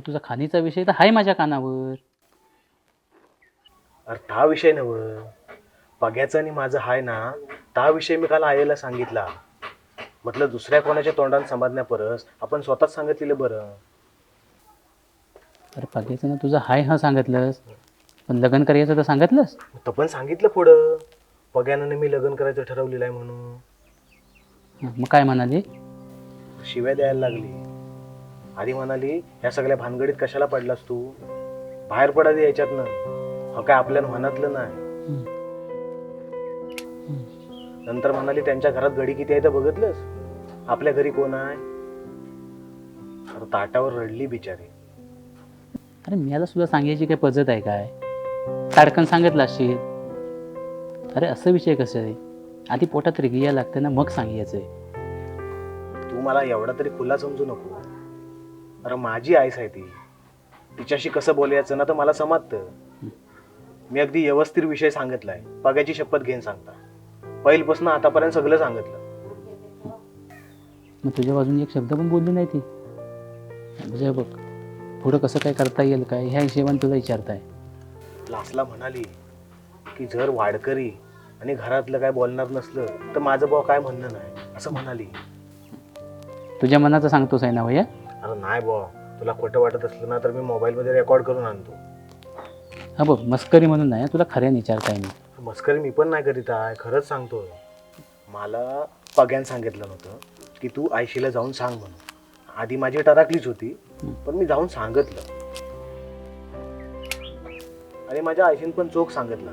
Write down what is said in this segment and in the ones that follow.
अरे तुझा खाणीचा विषय तर आहे माझ्या कानावर. अरे हा विषय नव पग्याचं आणि माझं हाय ना हा विषय मी काल आईला सांगितला. म्हटलं दुसऱ्या कोणाच्या तोंडाने समजण्या परस आपण स्वतःच सांगितलेलं बरं. अरे पग्याचं ना तुझं हाय हा सांगितलंस. पण लग्न करायचं तर सांगितलंस? तर पण सांगितलं पुढं. पग्यानं मी लग्न करायचं ठरवलेलं आहे म्हणून. मग काय म्हणाली? शिव्या द्यायला लागली. आधी म्हणाली ह्या सगळ्या भानगडीत कशाला पडलास तू? बाहेर पडा दे याच्यातनं. हा काय आपल्या मनातलं नाही. नंतर म्हणाली त्यांच्या घरात गडी किती आहे तर बघितलंस? आपल्या घरी कोण आहे? अरे ताटावर रडली बिचारी. अरे मला सुद्धा सांगायची काय पद्धत आहे काय? ताडकन सांगितलं असशील? अरे असं विषय कसं आहे? आधी पोटात रिगिया लागते ना मग सांगायचं आहे तू मला एवढा तरी खुला समजू नको. अरे माझी आईस आहे ती. तिच्याशी कसं बोलायचं ना तर मला समजतं. मी अगदी व्यवस्थित विषय सांगितलाय. पगाची शपथ घेऊन सांगता. पहिलपासून आतापर्यंत सगळं सांगितलं. मग तुझ्या बाजूने एक शब्द पण बोलली नाही ती. म्हणजे बघ पुढं कसं काय करता येईल काय ह्या हिशेबाने तुला विचारताय. लासला म्हणाली की जर वाडकरी आणि घरातलं काय बोलणार नसलं तर माझं भाऊ काय म्हणणं नाही? असं म्हणाली. तुझ्या मनाचं सांगतोस आहे ना भैया? अरे नाही भाऊ तुला खोटं वाटत असलं ना तर मी मोबाईलमध्ये रेकॉर्ड करून आणतो. हा बघ मस्करी म्हणून नाही तुला खऱ्याने विचारताय मी. मस्करी मी पण नाही करीत आहे खरंच सांगतो मला पग्यान सांगितलं नव्हतं की तू आयशीला जाऊन सांग म्हणून. आधी माझी टराकलीच होती पण मी जाऊन सांगितलं. आणि माझ्या आयशीन पण चोख सांगितलं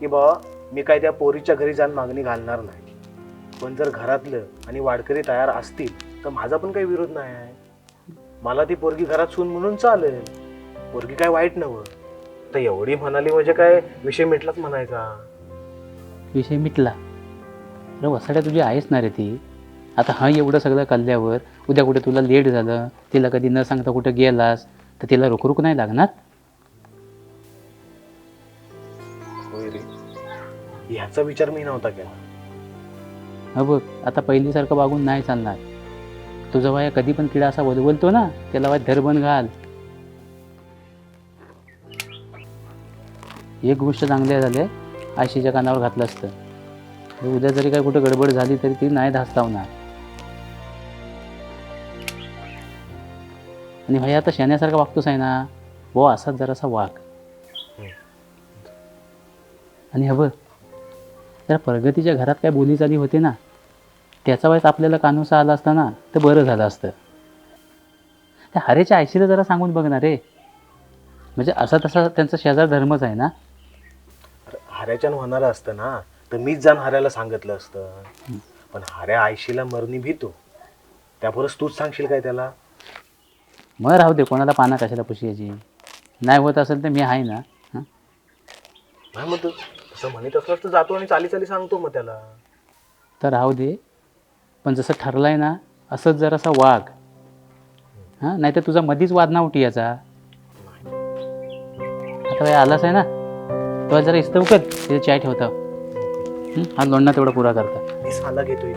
की बाबा मी काय त्या पोरीच्या घरी जाऊन मागणी घालणार नाही. पण जर घरातलं आणि वाडकरी तयार असतील तर माझा पण काही विरोध नाही आहे. मला ती पोरगी घरात सून म्हणून चालेल. पोरगी काय वाईट नव्हं. तर एवढी म्हणाली म्हणजे काय विषय मिटलाच म्हणायचा. विषय मिटला. अरे वसाड्या तुझी आहेच ना रे ती. आता हा एवढं सगळं कल्ल्यावर उद्या कुठे तुला लेट झालं तिला कधी न सांगता कुठं गेलास तर तिला रोखरोख नाही लागणार? होय रे. ह्याचा विचार मी नव्हता केला. हा बघ आता पहिलीसारखं वागून नाही चालणार. तुझा वाया कधी पण किडा असा बोलतो ना त्याला वाय धरबन घाल. एक गोष्ट चांगली झाली आशीच्या कानावर घातलं असतं. उद्या जरी काय कुठं गडबड झाली तरी ती नाही धास्तावणार. आणि भाई आता शेण्यासारखा वागतोस आहे ना वो असाच जरासा वाघ. आणि हवं जरा प्रगतीच्या घरात काय बोली चाली होते ना त्याचा वेळेस आपल्याला कानूसा आला असता ना तर बरं झालं असतं. त्या हरेच्या आयशीला जरा सांगून बघणार रे. म्हणजे असा तसा त्यांचा शेजार धर्मच आहे ना. अरे हाऱ्याच्यानं होणार असतं ना तर मीच जाऊन हाऱ्याला सांगितलं असतं. पण हाऱ्या आयशीला मरणी भीतो. त्यापुरच तूच सांगशील काय त्याला? मग राहू दे कोणाला पाना कशाला पुशियाची. नाही होत असेल तर मी आहे ना? नाही मग तू असं म्हणत असलास तर जातो आणि चाली चाली सांगतो मग त्याला. तर राहू दे. पण जसं ठरलं आहे ना असंच जरासा वाघ. हां नाही तर तुझा मधीच वाद ना उठी याचा. आता काय आलाच आहे ना? तेव्हा जरा इस्तव कर तिथे चाय ठेवता. हा? लोणना तेवढा पुरा करता. मी साला घेतोय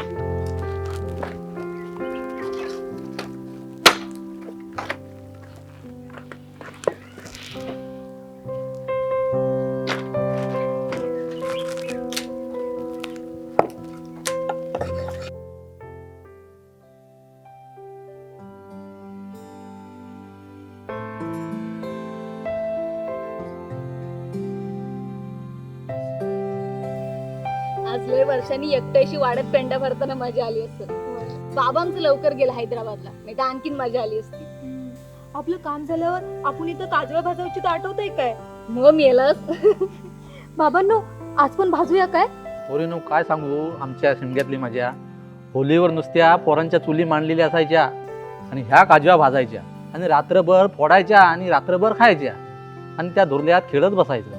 वाढत पेंडा भरताना मजा आली असत बाबांचं लवकर गेलं हैदराबादला. नाही तर आणखीन मजा आली असती. आपलं काम झाल्यावर आपण इथं काजव्या भाजवची तर आठवतंय काय? मग मेलस. बाबांनो आज पण भाजूया काय? पोरीनो काय सांगू? आमच्या शिमग्यातली मजा होलीवर नुसत्या पोरांच्या चुली मांडलेल्या असायच्या आणि ह्या काजव्या भाजायच्या आणि रात्रभर फोडायच्या आणि रात्रभर खायच्या आणि त्या धुरल्यात खेळत बसायचं.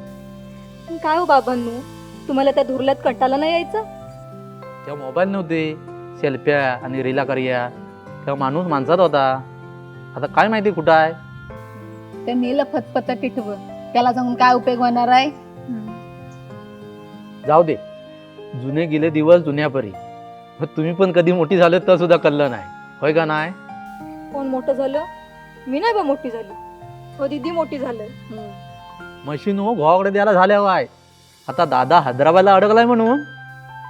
पण काय हो बाबांनो? तुम्हाला त्या धुरल्यात कंटाला नाही यायचं? तेव्हा मोबाईल नव्हते सेल्फ्या आणि रीला करिया. तेव्हा माणूस माणसात होता. आता काय माहिती कुठं आहे? ते मेलं फतफत टिठव त्याला सांगून काय उपयोग होणार आहे? जाऊ दे. जुने गेले दिवस जुन्यापरी. मग तुम्ही पण कधी मोठी झाले तर सुद्धा कळलं नाही. होय का नाही? कोण मोठं झालं? मी नाही बा मोठी झाली. हो दीदी मोठी झालं मशीन हो भावाकडे द्यायला झाल्या आहे आता दादा हैदराबादला अडकलाय म्हणून.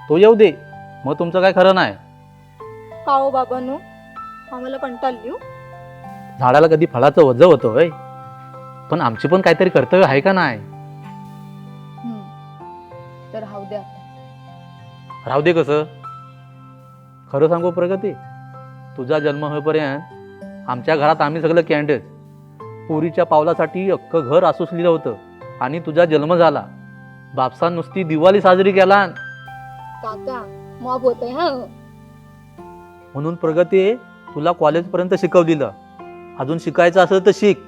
तो येऊ दे. मग तुमचं काय खरं नाही? का हो बाबांनो? आम्हाला कंटाळली हो. झाडाला कधी फळाचं वजं होतं होय? पण आमची पण काहीतरी कर्तव्य आहे का नाही? तर राहू द्या राहू दे कसं? खरं सांगू प्रगती तुझा जन्म होईपर्यंत आमच्या घरात आम्ही सगळं कॅन्डेच पोरीच्या पावलासाठी अख्खं घर आसुसलेलं होतं आणि तुझा जन्म झाला. बापसा नुसती दिवाळी साजरी केला. काका मॉब होतंय हा. म्हणून प्रगती तुला कॉलेजपर्यंत शिकवलेलं अजून शिकायचं असेल तर शिक.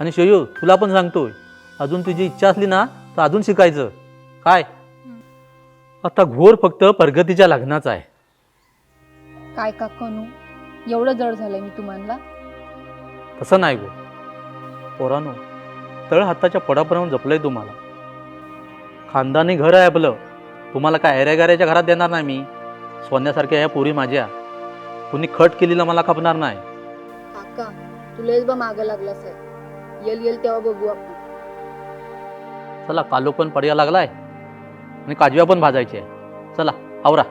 आणि शयू तुला पण सांगतोय. अजून तुझी इच्छा असली ना तर अजून शिकायचं. काय? आता घोर फक्त प्रगतीच्या लग्नाचा आहे. काय काकानू एवढं जड झालंय मी तुम्हाला. तसं नाही गो. पोरानो तळ हाताच्या पडापर्यंत जपलंय तुम्हाला. खानदानी घर आहे आपलं. तुम्हाला काय ऐऱ्यागाऱ्याच्या घरात देणार नाही मी? सोन्यासारख्या ह्या पोरी माझ्या. कुणी खट केलेलं मला खपणार नाही. काका तुलाच बा मागं लागला सर येल येल तेव्हा बघू आपण. चला कालो पण पडया लागलाय. आणि काजव्या पण भाजायचे. आहे चला आवरा.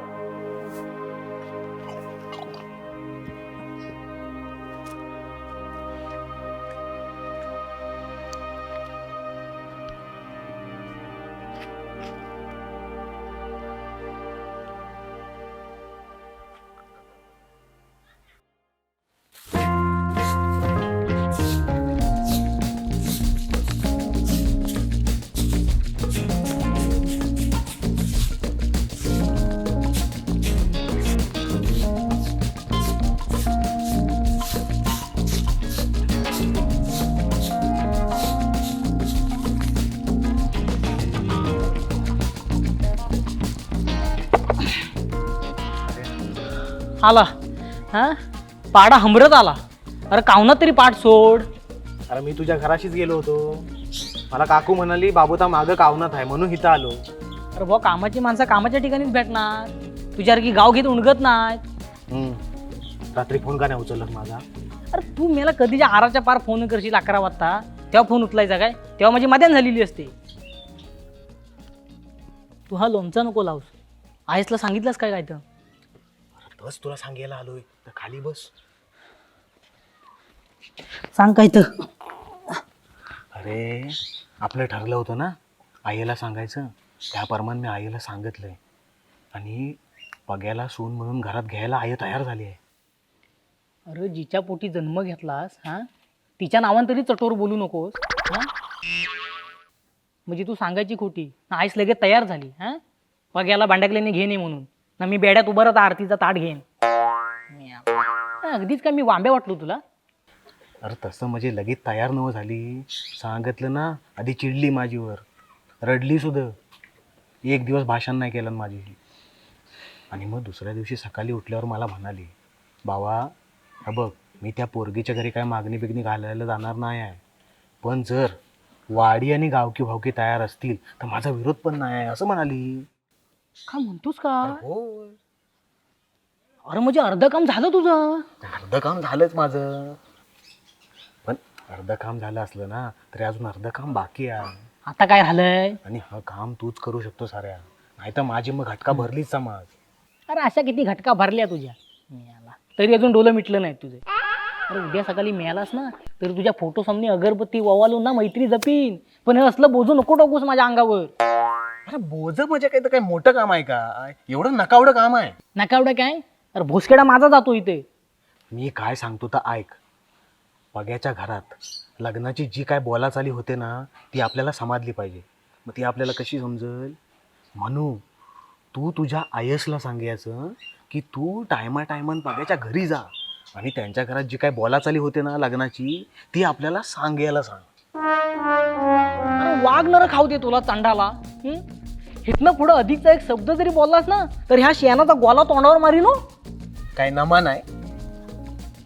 आला. हा? पाडा हमरत आला. अरे कावना तरी पाठ सोड. अरे मी तुझ्या घराशीच गेलो होतो. मला काकू म्हणाली बाबूता मागं कावनात आहे म्हणून इथं आलो. अरे भाऊ कामाची माणसं कामाच्या ठिकाणीच भेटणार. तुझ्यासारखी गाव घेत उणगत नाहीत. हम्म. रात्री फोन का नाही उचलत माझा? अरे तू मला कधीच्या आराच्या पार फोन करशील अकरा वाजता? तेव्हा फोन उचलायचा काय? तेव्हा माझी मध्यान झालेली असते. तू हा लोणचा नको लावूस. आयसला सांगितलंस काय काय तर? बस तुला सांगायला आलोय. तर खाली बस. सांग काय तर. अरे आपलं ठरलं होतं ना आईला सांगायचं. त्याप्रमाणे मी आईला सांगितलंय. आणि पग्याला सून म्हणून घरात घ्यायला आई तयार झाली आहे. अरे जिच्या पोटी जन्म घेतलास हा? तिच्या नावान तरी चटोर बोलू नकोस हा? म्हणजे तू सांगायची खोटी आईस लगेच तयार झाली हा? पग्याला भांड्याकल्याने घे नाही म्हणून. ना मी बेड्यात उभं राहता आरतीचा ताट घेईन. हा, अगदीच काय मी वांबे वाटलो तुला? अरे तसं म्हणजे लगेच तयार नव झाली. सांगितलं ना आधी चिडली माझीवर. रडली सुद्धा. एक दिवस भाषण नाही केलं माझी. आणि मग दुसऱ्या दिवशी सकाळी उठल्यावर मला म्हणाली बाबा हा बघ मी त्या पोरगीच्या घरी काय मागणी बिगणी घालायला जाणार नाही आहे. पण जर वाडी आणि गावकी भावकी तयार असतील तर माझा विरोध पण नाही आहे असं म्हणाली. का म्हणतोस का? अरे म्हणजे अर्ध काम झालं तुझं? अर्ध काम झालंच माझं. पण अर्ध काम झालं असलं ना तरी अजून अर्ध काम बाकी आहे. आता काय झालंय? आणि हा काम तूच करू शकतो साऱ्या. नाही तर माझी मग घटका भरलीच समाज. अरे अशा किती घटका भरल्या तुझ्या? मिळाला. तरी अजून डोलं मिटलं नाही तुझे. अरे उद्या सकाळी मिळालास ना तरी तुझ्या फोटो सामने अगरबत्ती ववालून ना मैत्री जपीन. पण हे असलं बोजू नको टाकूस माझ्या अंगावर. अरे बोज म्हणजे काय तर काय मोठं काम आहे का? एवढं नकावडं काम आहे. नका एवढं काय? अरे भोसकेडा माझा जातो इथे. मी काय सांगतो तर ऐक. पग्याच्या घरात लग्नाची जी काय बोलाचाली होते ना ती आपल्याला समाजली पाहिजे. मग ती आपल्याला कशी समजेल? म्हणू तू तुझ्या आयसला सांगायचं की तू टायमा टायमान पग्याच्या घरी जा. आणि त्यांच्या घरात जी काय बोलाचाली होते ना लग्नाची ती आपल्याला सांगायला सांग. नर खाऊ दे तुला चांडाला. हं? इथनं पुढं अधिकचा एक शब्द जरी बोललास ना तर ह्या शेणाचा गोला तोंडावर मारीन हो. काय नमान आहे?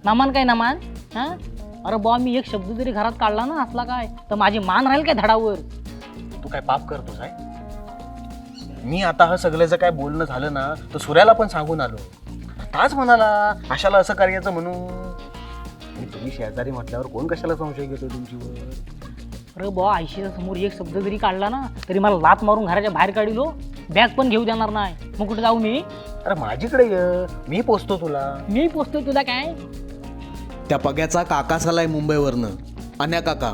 नामान काय नामान? हा? अरे बॉ मी एक शब्द जरी घरात काढला ना असला काय? तर माझी मान राहील काय धडावर? तू काय पाप करतोस आहे मी आता हा सगळ्याचं काय बोलणं झालं ना तर सूर्याला पण सांगून आलो. ताच म्हणाला अशाला असं करायचं म्हणून. आणि तुम्ही शेजारी म्हटल्यावर कोण कशाला संशय घेतो तुमच्यावर? अरे बा आयशीच्या समोर एक शब्द जरी काढला ना तरी मला लात मारून घराच्या बाहेर काढिलो बॅग पण घेऊ देणार नाही. मग कुठे जाऊ मी? अरे माझीकडे ये. मी पोचतो तुला. मी पोचतोय तुला काय? त्या पग्याचा काका आलाय मुंबईवरनं. अन्या काका.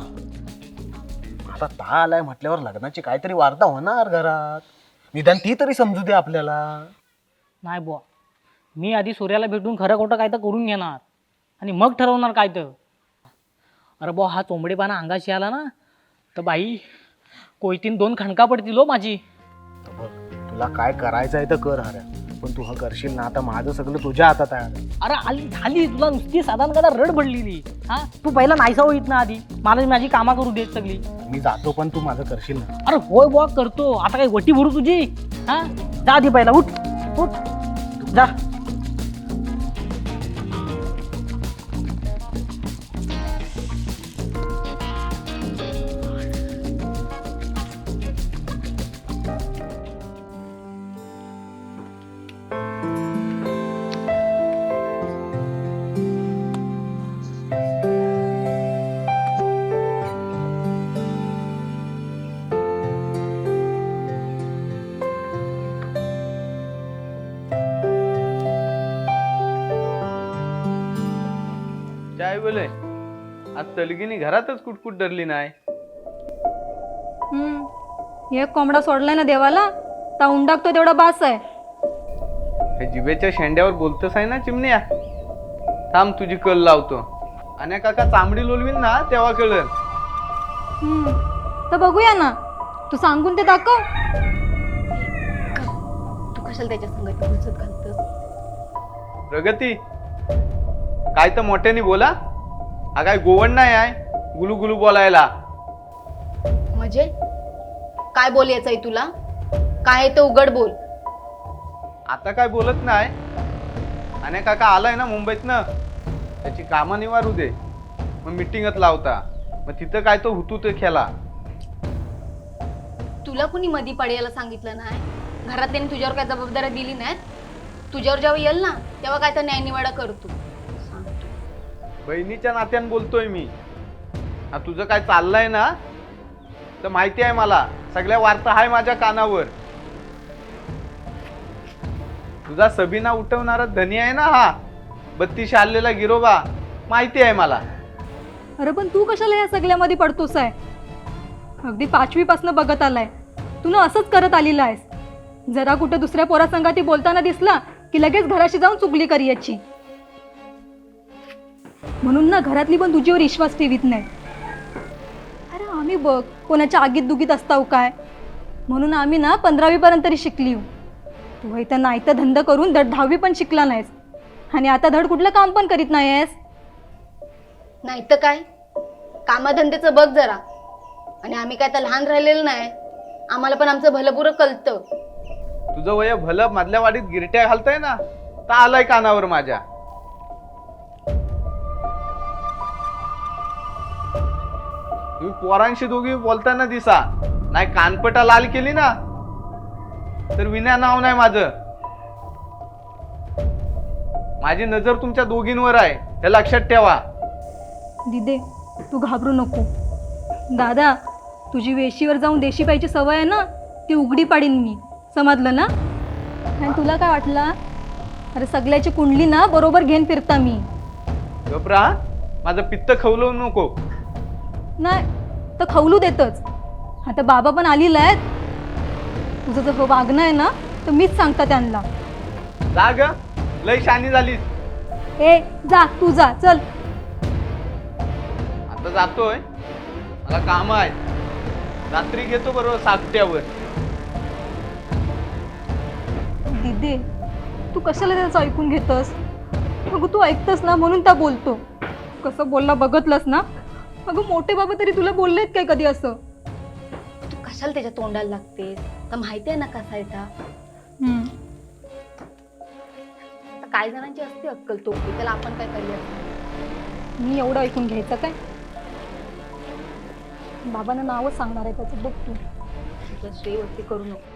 आता ता आलाय म्हटल्यावर लग्नाची काहीतरी वार्ता होणार घरात. निदान ती तरी समजू दे आपल्याला. नाही बुवा. मी आधी सूर्याला भेटून खरं खोटं काय तर करून घेणार. आणि मग ठरवणार काय तर. अरे बुवा हा चोंबडेपणा अंगाशी आला ना तर बाई कोयतीन दोन खणका पडतील हो माझी. तर बघ तुला काय करायचं आहे तर कर हऱ्या पण तू हा करशील ना आता माझं सगळं तुझ्या हातात आहे अरे आली झाली तुला नुसती साधारण कदा रड पडलेली हा? तू पहिला नाहीसा होईत ना आधी. मला माझी कामा करू देत सगळी. मी जातो पण तू माझं करशील ना. अरे होय बुवा करतो. आता काही वटी भरू तुझी? हा? जा आधी पहिला उठ उठ. जा. काय बोले आज तलगिनी घरातच कुटकुट धरली नाही. हम्म. एक कोंबडा सोडलाय ना देवाला ताऊन टाकतो तेवढा बास आहे. हे जिभेच्या शेंड्यावर बोलतच आहे ना चिमण्या? थांब तुझी कल लावतो. आणि काका चांबडी लोलवीन ना तेव्हा कळल. हम्म. तर बघूया ना. तू सांगून ते दाखव. तू कशाला त्याच्या संगत घुसत घालतोस? प्रगती काय तर मोठ्याने बोला. काय गोवण नाही आहे. गुलू गुलू बोलायला. म्हणजे काय बोल याचंय तुला? काय आहे ते उघड बोल. आता काय बोलत नाही? आणि काका आलाय ना मुंबईतनं? त्याची कामं निवारू दे. मग मिटिंगच लावता. मग तिथं काय तो हुतू ते खेळा. तुला कुणी मधी पडायला सांगितलं नाही? घरातल्यानी तुझ्यावर काय जबाबदारी दिली नाहीत? तुझ्यावर जेव्हा येईल ना तेव्हा काय तर न्यायनिवाडा करतो सांगतो बहिणीच्या नात्यानं बोलतोय मी. हा तुझं काय चाललंय ना? तर माहिती आहे मला. सगळ्या वार्ता आहे माझ्या कानावर. तुझा सबीना उठवणारा धनी आहे ना हा? बत्तीस आलेला गिरोबा. माहिती आहे मला. अरे पण तू कशाला या सगळ्यामध्ये पडतोस आहे? अगदी पाचवीपासनं बघत आलाय. तू ना असंच करत आलेला आहेस. जरा कुठं दुसऱ्या पोरासंघाती बोलताना दिसला की लगेच घराशी जाऊन चुगली करी याची. म्हणून ना घरातली पण तुझ्यावर विश्वास ठेवीत नाही. अरे आम्ही बघ कोणाच्या आगीत दुगीत असताव काय? म्हणून आम्ही ना पंधरावीपर्यंत तरी शिकली तू इथं नाही तर धंदा करून धड दहावी पण शिकला नाहीस. आणि आता धड कुठलं काम पण करीत नाही आहेस नाही तर काय? कामाधंद्याचं बघ जरा. आणि आम्ही काय तर लहान राहिलेलं नाही. आम्हाला पण आमचं भलंपुरं कळतं. तुझं वय भलं मधल्या वाडीत गिरट्या घालतंय ना? तर आलाय कानावर माझ्या. तुम्ही पोरांशी दोघी बोलताना दिसा. नाही कानपटा लाल केली ना? तर विना नाव नाही माझं. माझी नजर तुमच्या दोघींवर आहे हे लक्षात ठेवा. दिदे तू घाबरू नको. दादा तुझी वेशीवर जाऊन देशी पाहिजे सवय आहे ना? ती उघडी पाडीन मी. समजलं ना? आणि तुला काय वाटलं? अरे सगळ्याची कुंडली ना बरोबर घेऊन फिरता मी. घबरा माझं पित्त खवलवू नको. नाही तर खवलू देतच. आता बाबा पण आलेला आहेत. तुझं जर हो वागणं आहे ना तर मीच सांगता त्यांना. जा ग लय शानी झालीस. ए जा तू जा चल. आता जातोय. मला काम आहे रात्री घेतो बरोबर साकट्यावर दिदे तू कशाला त्याचं ऐकून घेतस? अगं तू ऐकतस ना म्हणून त्या बोलतो. कसं बोलला बघतलंस ना? अगं मोठे बाबा तरी तुला बोललेत काय कधी असं? तू कशाला त्याच्या तोंडाला लागतेस? तर माहिती आहे ना कसा आहे त्या काही जणांची असते अक्कल तोपी त्याला आपण काय करूया? मी एवढं ऐकून घ्यायचं काय? बाबांना नावच सांगणार आहे त्याचं बघ तू. तुझं श्रेयवरती करू नको.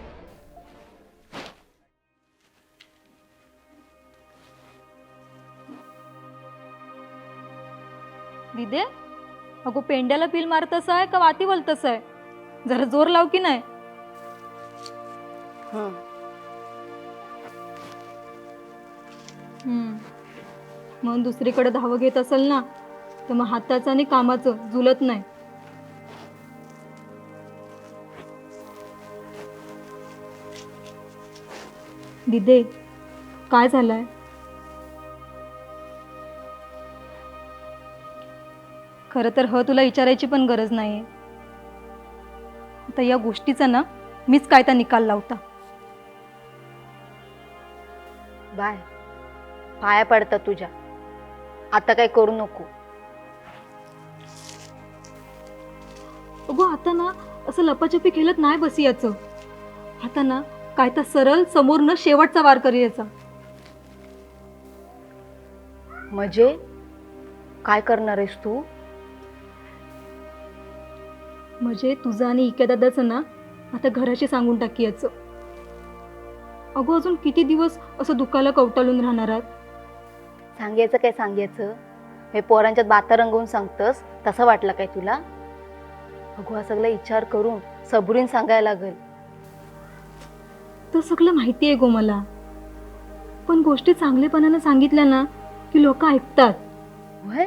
दिदे? अगो पेंड्याला पिल मारतस आहे का वाती बोलतस आहे जरा जोर लाव की नाही हं. हम्म. म्हणून दुसरीकडे धावं घेत असेल ना तर मग हाताचं आणि कामाचं जुलत नाही दिदे काय झालंय खरं तर ह तुला विचारायची पण गरज नाही आता या गोष्टीचा ना मीच काय त्या निकाल लावता. बाय. पाया पडतात तुझ्या. आता काय करू नको. अगो आता ना असं लपाछपी खेळत नाही बसी याचं. आता ना काय तर सरळ समोर न शेवटचा वार करी याचा. म्हणजे काय करणार आहेस तू? म्हणजे तुझं आणि इक्या दादाचं ना आता घराशी सांगून टाकी याचं. अगो अजून किती दिवस असं दुःखाला कवटाळून राहणार आहात? सांगायचं काय सांगायचं? हे पोरांच्यात बाता रंगवून सांगतस तसं वाटलं काय तुला? अगो हा सगळा विचार करून सबुरीन सांगायला लागल. तर सगळं माहिती आहे गो मला. पण गोष्टी चांगलेपणानं सांगितल्या ना की लोक ऐकतात. होय?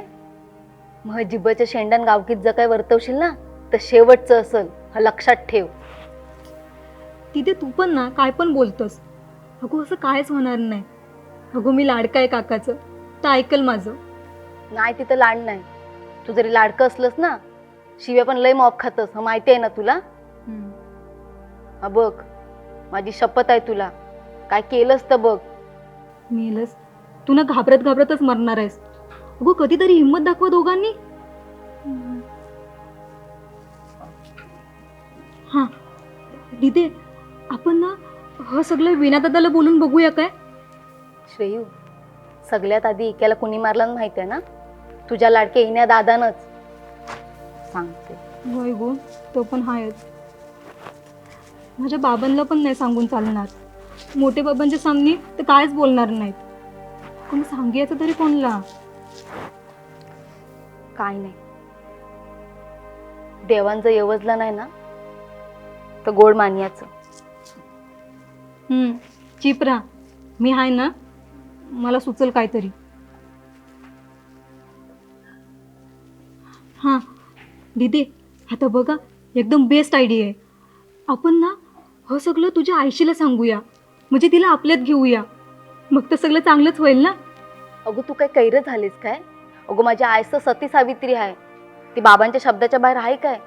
मग जिब्बाच्या शेंडान गावकीत जर काय वर्तवशील ना तर शेवटचं असल हा लक्षात ठेव. तिथे तू पण ना काय पण बोलतोस. अगो असं कायच होणार नाही. अगो मी लाडका आहे काकाचं. तर ऐकल माझं. नाही तिथं लाड नाही. तू जरी लाडकं असलंस ना शिव्या पण लय मॉप खातस. हा माहिती आहे ना तुला? हा बघ. माझी शपथ आहे तुला. काय केलंस तर बघ. मेलस? तू ना घाबरत घाबरतच मरणार आहेस. अगो कधीतरी हिंमत दाखवा दोघांनी. हा. दिदे आपण ना ह सगळं विना दादाला बोलून बघूया काय? श्रेयू सगळ्यात आधी इक्याला कुणी मारलं माहिती आहे ना? तुझ्या लाडके येण्या दादानच. सांगते. होय गो तो पण हायच. माझ्या बाबांना पण नाही सांगून चालणार. मोठे बाबांच्या सामने तर कायच बोलणार नाहीत. पण सांगायचं तरी कोणला? काय नाही. देवांचं येवजलं नाही ना? तर गोड मानियाचं. हम्म, चिपरा मी हाय ना मला सुचल काहीतरी. हां दीदी आता बघा एकदम बेस्ट आयडिया आहे. आपण ना हे सगळं तुझ्या आईशीला सांगूया. म्हणजे तिला आपल्यात घेऊया. मग तर सगळं चांगलंच होईल ना? अगो तू काय कैर झालीस काय? अगो माझ्या तर सती सावित्री आहे. ती बाबांच्या शब्दाच्या बाहेर आहे काय?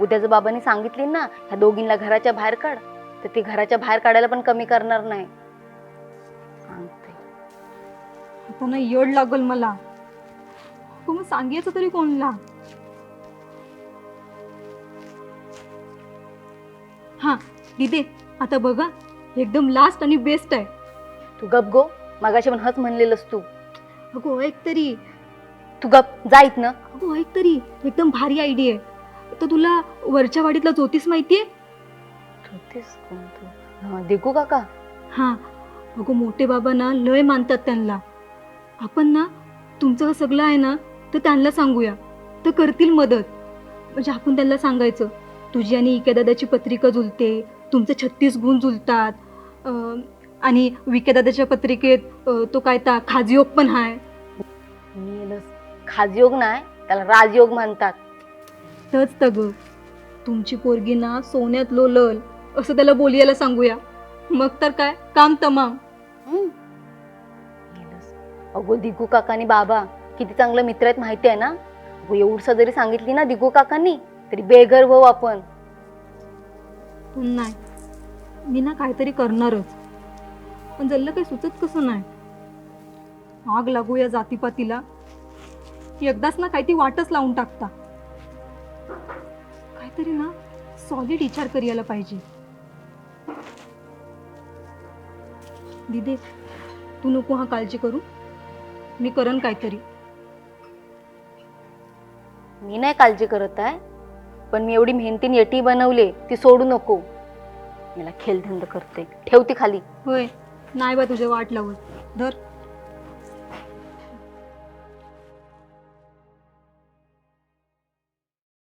उद्या जर बाबांनी सांगितली ना ह्या दोघींना घराच्या बाहेर काढ तर ती घराच्या बाहेर काढायला पण कमी करणार नाही. सांगते. आता ना येड लागल मला. हो मग सांगायचं तरी कोणला? हां दीदी आता बघा एकदम लास्ट आणि बेस्ट आहे. तू गप गो मागाशी पण हच म्हणलेलंस तू. अगो ऐक तरी. तू गप जाईत ना अगो ऐक तरी एकदम भारी आयडिया आहे. तर तुला वरच्या वाडीतला ज्योतिष माहितीये? होतीस कोण तू? हा, दिगू काका? हां. अगो मोठे बाबा ना लय मानतात त्यांना. आपण ना तुमचं हे सगळं आहे ना तर त्यांना सांगूया. तर करतील मदत. म्हणजे आपण त्यांना सांगायचं तुझी आणि इक्या दादाची पत्रिका जुलते तुमचे छत्तीस गुण जुलतात. अं, आणि विक्या दादाच्या पत्रिकेत अं, तो काय ता खाजयोग पण आहे मी खाजयोग नाही त्याला राजयोग म्हणतात. तच तग तुमची पोरगी ना सोन्यात लोलल असं त्याला बोलियाला सांगूया. मग तर काय काम तमाम. अगो दिगू काकानी बाबा किती चांगलं मित्र आहेत माहिती आहे ना? अगो एवढसा जरी सांगितली ना दिगू काकांनी तरी बेघर भाऊ आपण. पण नाही. मी ना काहीतरी करणारच. पण जल्लं काही सुचत कसं नाही? आग लागू या जातीपातीला. एकदाच ना काही ती वाटच लावून टाकता. काहीतरी ना सॉलिड विचार करायला पाहिजे. दिदे तू नको हा काळजी करू. मी करन काहीतरी. मी नाही काळजी करत आहे पण मी एवढी मेहनतीने येटी बनवले ती सोडू नको. मला खेळधंद करते. ठेवती खाली. होय. नाही बा तुझ्या वाट लावत. धर.